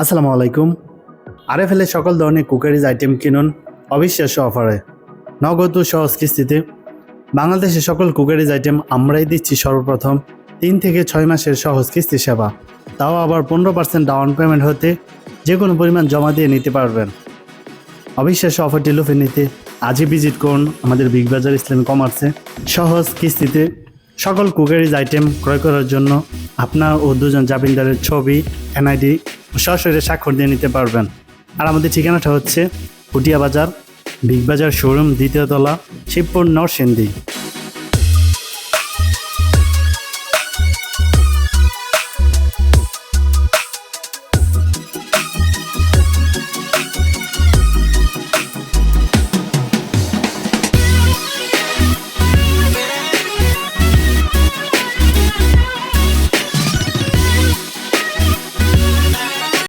আসসালামু আলাইকুম। আরএফএলের সকল ধরনের কুকারিজ আইটেম কিনুন, অবিশ্বাস্য অফারে। নগদ সহজ কিস্তিতে বাংলাদেশের সকল কুকারিজ আইটেম আমরাই দিচ্ছি সর্বপ্রথম। তিন থেকে ছয় মাসের সহজ কিস্তি সেবা। তাও আবার পনেরো পার্সেন্ট ডাউন পেমেন্ট হতে যে কোনো পরিমাণ জমা দিয়ে নিতে পারবেন। অবিশ্বাস্য অফারটি লুফে নিতে আজই ভিজিট করুন আমাদের বিগ বাজার ইসলামী কমার্সে সহজ কিস্তিতে সকল কুকারিজ আইটেম ক্রয় করার জন্য আপনার ও দুজন জামিনদারের ছবি, এনআইডি সরাসরি স্বাক্ষর দিয়ে নিতে পারবেন। আর আমাদের ঠিকানাটা হচ্ছে পুটিয়া বাজার, বিগ বাজার শোরুম দ্বিতীয়তলা শিবপুর, নরসিংদী।